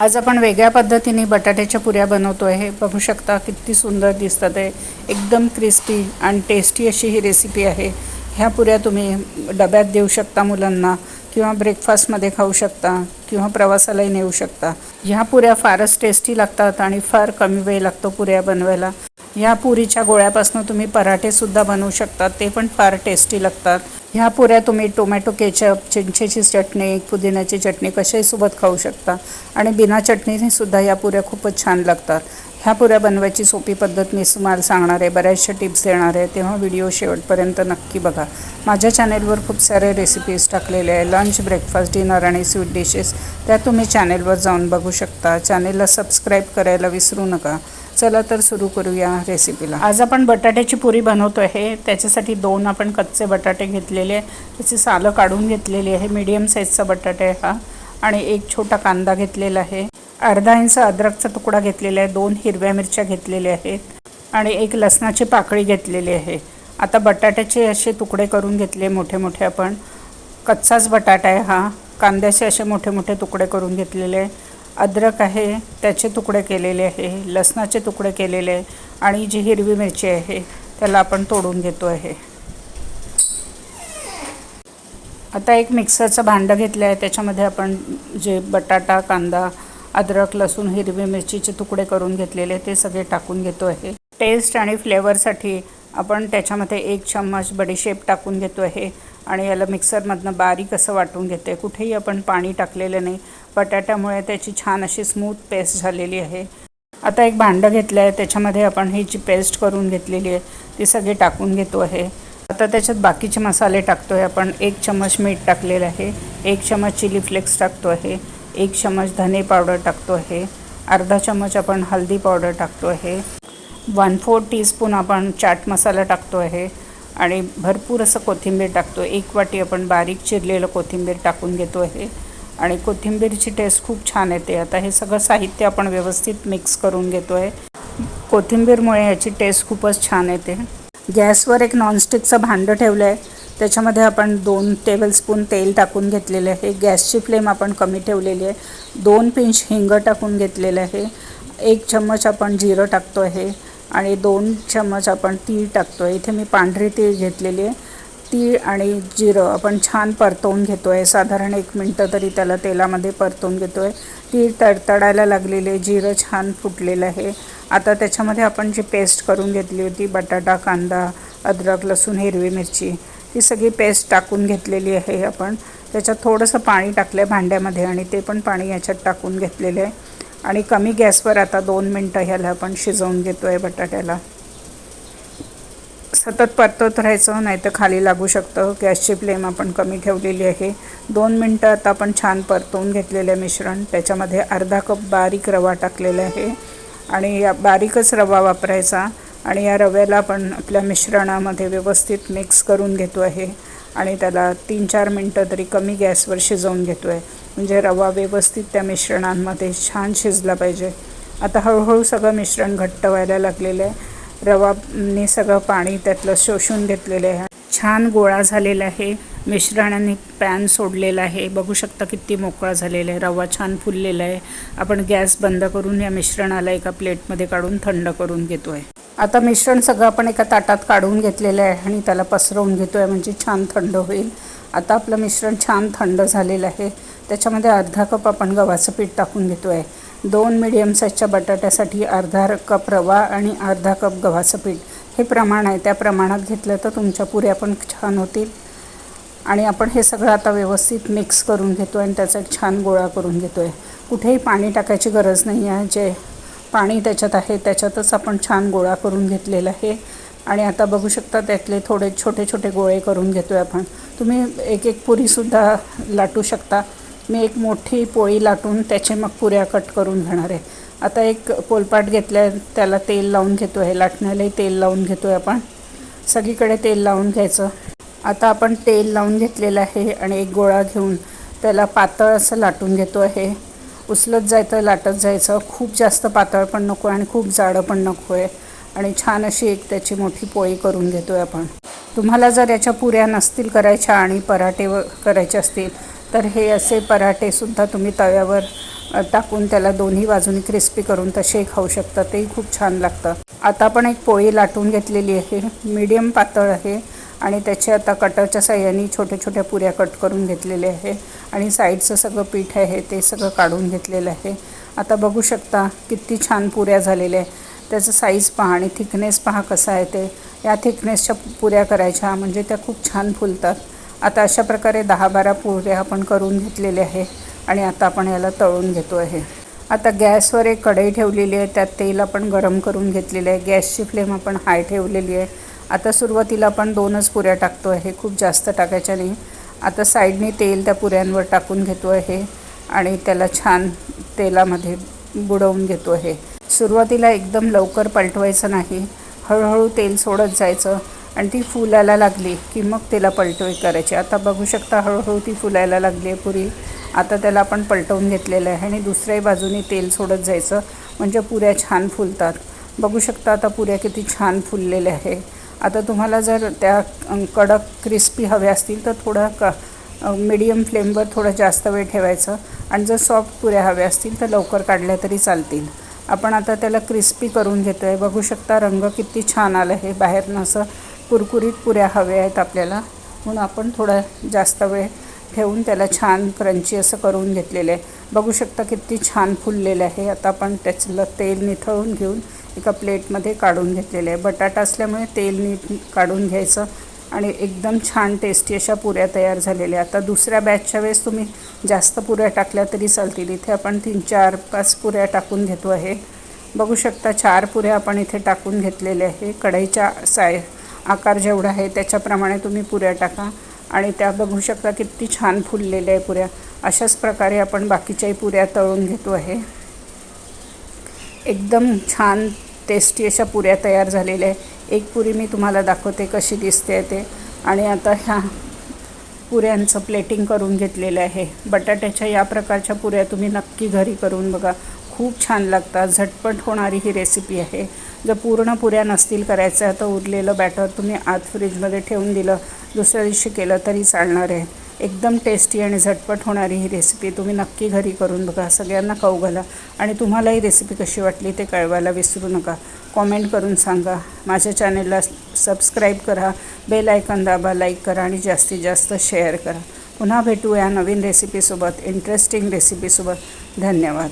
आज आपण वेगळ्या पद्धतीने बटाट्याच्या पुऱ्या बनवतो आहे बघू शकता किती सुंदर दिसतात आहे एकदम क्रिस्पी आणि टेस्टी अशी ही रेसिपी आहे. ह्या पुऱ्या तुम्ही डब्यात देऊ शकता मुलांना किंवा ब्रेकफास्टमध्ये खाऊ शकता किंवा प्रवासालाही नेऊ शकता. ह्या पुऱ्या फारच टेस्टी लागतात आणि फार कमी वेळ लागतो पुऱ्या बनवायला. ह्या पुरीच्या गोळ्यापासून तुम्ही पराठेसुद्धा बनवू शकता. ते पण फार टेस्टी लागतात. ह्या पुऱ्या तुम्ही टोमॅटो केचप चिंचेची चटणी पुदिन्याची चटणी कशाही सोबत खाऊ शकता. आणि बिना चटणीने सुद्धा या पुऱ्या खूपच छान लागतात. ह्या पुऱ्या बनवायची सोपी पद्धत मी तुम्हाला सांगणार आहे बऱ्याचशा टिप्स देणार आहे तेव्हा व्हिडिओ शेवटपर्यंत नक्की बघा. माझ्या चॅनेलवर खूप सारे रेसिपीज टाकलेले आहे लंच ब्रेकफास्ट डिनर आणि स्वीट डिशेस त्या तुम्ही चॅनेलवर जाऊन बघू शकता. चॅनेलला सबस्क्राईब करायला विसरू नका. चला तर सुरू करूया रेसिपीला आज आपण बटाट्याची पुरी बनवतो आहे त्याच्यासाठी दोन आपण कच्चे बटाटे घेतलेले आहे त्याची सालं काढून घेतलेली आहे. मीडियम साईजचा बटाटे आहे हा. आणि एक छोटा कांदा घेतलेला आहे. अर्धा इंच अद्रकचा तुकडा घेतलेला आहे. दोन हिरव्या मिरच्या घेतलेल्या आहेत. आणि एक लसणाची पाकळी घेतलेली आहे. आता बटाट्याचे असे तुकडे करून घेतले मोठे मोठे आपण. कच्चाच बटाटा आहे हा. कांद्याचे असे मोठे मोठे तुकडे करून घेतलेले आहे. अद्रक आहे त्याचे तुकडे केलेले आहे लसणाचे तुकडे केलेले आहे आणि जी हिरवी मिरची आहे त्याला आपण तोडून घेतो आहे. आता एक मिक्सरचं भांडं घेतलं आहे त्याच्यामध्ये आपण जे बटाटा कांदा अद्रक लसूण हिरवी मिरचीचे तुकडे करून घेतलेले ते सगळे टाकून घेतो आहे. टेस्ट आणि फ्लेवरसाठी आपण त्याच्यामध्ये एक चम्मच बडीशेप टाकून घेतो आहे. आणि याला मिक्सरमधनं बारीक असं वाटून घेते. कुठेही आपण पाणी टाकलेलं नाही. बटाट्यामुळे त्याची छान अशी स्मूथ पेस्ट झालेली आहे. आता एक भांडं घेतलं आहे त्याच्यामध्ये आपण ही जी पेस्ट करून घेतलेली आहे ती सगळी टाकून घेतो आहे. आता त्याच्यात बाकीचे मसाले टाकतो आहे आपण. एक चम्मच मीठ टाकलेलं आहे. एक चम्मच चिली फ्लेक्स टाकतो आहे. एक चम्मच धने पावडर टाकतो आहे. अर्धा चम्मच आपण हल्दी पावडर टाकतो आहे. वन फोर टीस्पून आपण चाट मसाला टाकतो आहे. आणि भरपूर असं कोथिंबीर टाकतो. एक वाटी आपण बारीक चिरलेलं कोथिंबीर टाकून घेतो आहे. आणि कोथिंबीरची टेस्ट खूप छान येते. आता हे सगळं साहित्य आपण व्यवस्थित मिक्स करून घेतो आहे. कोथिंबीरमुळे याची टेस्ट खूपच छान येते. गॅसवर एक नॉनस्टिकचं भांडं ठेवलं आहे. त्याच्यामध्ये आपण दोन टेबलस्पून तेल टाकून घेतलेलं आहे. गॅसची फ्लेम आपण कमी ठेवलेली आहे. दोन पिंच हिंग टाकून घेतलेलं आहे. एक चम्मच आपण जिरं टाकतो आहे. आणि दोन चम्मच आपण तीळ टाकतो आहे इथे मी पांढरी तीळ घेतलेली आहे. तीळ आणि जिरं आपण छान परतवून घेतो आहे साधारण एक मिनटं तरी त्याला तेलामध्ये परतवून घेतो आहे तीळ तडतडायला लागलेले जिरं छान फुटलेलं आहे. आता त्याच्यामध्ये आपण जी पेस्ट करून घेतली होती बटाटा कांदा अद्रक लसूण हिरवी मिरची ती सगळी पेस्ट टाकून घेतलेली आहे आपण. त्याच्यात थोडंसं पाणी टाकलं आहे भांड्यामध्ये आणि ते पण पाणी याच्यात टाकून घेतलेलं आहे. आणि कमी गॅसवर आता दोन मिनटं ह्याला आपण शिजवून घेतो आहे बटाट्याला. सतत परतत राहायचं नाही तर खाली लागू शकतं. गॅसची फ्लेम आपण कमी ठेवलेली आहे. दोन मिनटं आता आपण छान परतवून घेतलेलं आहे मिश्रण. त्याच्यामध्ये अर्धा कप बारीक रवा टाकलेला आहे. आणि या बारीकच रवा वापरायचा. आणि या रव्याला आपण आपल्या मिश्रणामध्ये व्यवस्थित मिक्स करून घेतो आहे आणि त्याला तीन चार मिनटं तरी कमी गॅसवर शिजवून घेतो आहे म्हणजे रवा व्यवस्थित त्या मिश्रणांमध्ये छान शिजला पाहिजे. आता हळूहळू सगळं मिश्रण घट्ट व्हायला लागलेलं आहे. रवाने सगळं पाणी त्यातलं शोषून घेतलेलं आहे. छान गोळा झालेला आहे. मिश्रणाने पॅन सोडलेला आहे. बघू शकता किती मोकळा झालेला आहे. रवा छान फुललेला आहे. आपण गॅस बंद करून या मिश्रणाला एका प्लेटमध्ये काढून थंड करून घेतो आहे आता मिश्रण सगळं आपण एका ताटात काढून घेतलेलं आहे आणि त्याला पसरवून घेतो आहे म्हणजे छान थंड होईल. आता आपलं मिश्रण छान थंड झालेलं आहे. त्याच्यामध्ये अर्धा कप आपण गव्हाचं पीठ टाकून घेतो आहे दोन मिडियम साईजच्या बटाट्यासाठी अर्धा कप रवा आणि अर्धा कप गव्हाचं पीठ. हे प्रमाण आहे. त्या प्रमाणात घेतलं तर तुमच्या पुऱ्या पण छान होतील. आणि आपण हे सगळं आता व्यवस्थित मिक्स करून घेतो आणि त्याचा एक छान गोळा करून घेतो आहे कुठेही पाणी टाकायची गरज नाही आहे. जे पाणी त्याच्यात आहे त्याच्यातच आपण छान गोळा करून घेतलेला आहे. आणि आता बघू शकता त्यातले थोडे छोटे छोटे गोळे करून घेतो आहे आपण. तुम्ही एक एक पुरीसुद्धा लाटू शकता. मी एक मोठी पोळी लाटून त्याचे मग पुऱ्या कट करून घेणार आहे. आता एक पोलपाट घेतल्या त्याला तेल लावून घेतो आहे लाटण्यालाही तेल लावून घेतो आहे आपण. सगळीकडे तेल लावून घ्यायचं. आता आपण तेल लावून घेतलेलं आहे आणि एक गोळा घेऊन त्याला पातळ असं लाटून घेतो आहे उचलत जायचं लाटत जायचं. खूप जास्त पातळ पण नको आणि खूप जाडं पण नको आहे आणि छान अशी एक त्याची मोठी पोळी करून घेतो आहे आपण. तुम्हाला जर याच्या पुऱ्या नसतील करायच्या आणि पराठे व करायचे असतील तर हे असे पराठेसुद्धा तुम्ही तव्यावर टाकून त्याला दोन्ही बाजूनी क्रिस्पी करून तसे खाऊ शकता. तेही खूप छान लागतं. आता आपण एक पोळी लाटून घेतलेली आहे. मीडियम पातळ आहे आणि त्याचे आता कटरच्या साह्याने छोट्या छोट्या पुऱ्या कट करून घेतलेले आहे आणि साईडचं सगळं पीठ आहे ते सगळं काढून घेतलेलं आहे. आता बघू शकता किती छान पुऱ्या झालेल्या आहे. त्याचं साईज पहा आणि थिकनेस पहा कसा आहे ते. या थिकनेसच्या पुऱ्या करायच्या म्हणजे त्या खूप छान फुलतात. आता अशा प्रकारे दहा बारा पुऱ्या आपण करून घेतलेल्या आहे आणि आता आपण याला तळून घेतो आहे. आता गॅसवर एक कढई ठेवलेली आहे त्यात तेल आपण गरम करून घेतलेलं आहे. गॅसची फ्लेम आपण हाय ठेवलेली आहे. आता सुरुवातीला आपण दोनच पुऱ्या टाकतो आहे खूप जास्त टाकायच्या नाही. आता साईडने तेल त्या पुऱ्यांवर टाकून घेतो आहे आणि त्याला छान तेलामध्ये बुडवून घेतो आहे. सुरुवातीला एकदम लवकर पलटवायचं नाही. हळूहळू तेल सोडत जायचं आणि ती फुलायला लागली की मग त्याला पलटवी करायची. आता बघू शकता हळूहळू ती फुलायला लागली आहे पुरी. आता त्याला आपण पलटवून घेतलेलं आहे आणि दुसऱ्याही बाजूने तेल सोडत जायचं म्हणजे पुऱ्या छान फुलतात. बघू शकता आता पुऱ्या किती छान फुललेल्या आहे. आता तुम्हाला जर त्या कडक क्रिस्पी हव्या असतील तर थोडं क मीडियम फ्लेमवर थोडं जास्त वेळ ठेवायचं. आणि जर सॉफ्ट पुऱ्या हव्या असतील तर लवकर काढल्या तरी चालतील. आपण आता त्याला क्रिस्पी करून घेतो आहे बघू शकता रंग किती छान आला आहे. बाहेरनं असं कुरकुरीत पुऱ्या हव्या आहेत आपल्याला. म्हणून आपण थोडा जास्त वेळ ठेवून त्याला छान क्रंची असं करून घेतलेलं आहे. बघू शकता किती छान फुललेलं आहे. आता आपण त्याचं तेल निथळून घेऊन एका प्लेटमध्ये काढून घेतलेलं आहे. बटाटा असल्यामुळे तेल नीट काढून घ्यायचं. आणि एकदम छान टेस्टी अशा पुऱ्या तयार झालेल्या. आता दुसऱ्या बॅचच्या वेळेस तुम्ही जास्त पुऱ्या टाकल्या तरी चालतील. इथे आपण तीन चार पाच पुऱ्या टाकून घेतो आहे. बघू शकता चार पुऱ्या आपण इथे टाकून घेतलेल्या आहे. कढईच्या साय आकार जेवढा आहे त्याच्याप्रमाणे तुम्ही पुऱ्या टाका. आणि त्या बघू शकता किती छान फुललेल्या आहे पुऱ्या. अशाच प्रकारे आपण बाकीच्याही पुऱ्या तळून घेतो आहे. एकदम छान टेस्टी अशा पुऱ्या तयार झालेल्या आहे. एक पुरी मी तुम्हाला दाखवते कशी दिसते ते. आणि आता ह्या पुऱ्यांचं प्लेटिंग करून घेतलेलं आहे. बटाट्याच्या या प्रकारच्या पुऱ्या तुम्ही नक्की घरी करून बघा. खूप छान लागतात. झटपट होणारी ही रेसिपी आहे. जर पूर्ण पुऱ्या नसतील करायच्या तर उरलेलं बॅटर तुम्ही आत फ्रीजमध्ये ठेवून दिलं. दुसऱ्या दिवशी केलं तरी चालणार आहे. एकदम टेस्टी आणि झटपट होणारी ही रेसिपी तुम्ही नक्की घरी करून बघा. सगळ्यांना खाऊ घाला. आणि तुम्हाला ही रेसिपी कशी वाटली ते कळवायला विसरू नका. कॉमेंट करून सांगा. माझ्या चॅनेलला सबस्क्राईब करा. बेल आयकन दाबा लाईक करा आणि जास्तीत जास्त शेअर करा. पुन्हा भेटूया नवीन रेसिपीसोबत इंटरेस्टिंग रेसिपीसोबत धन्यवाद.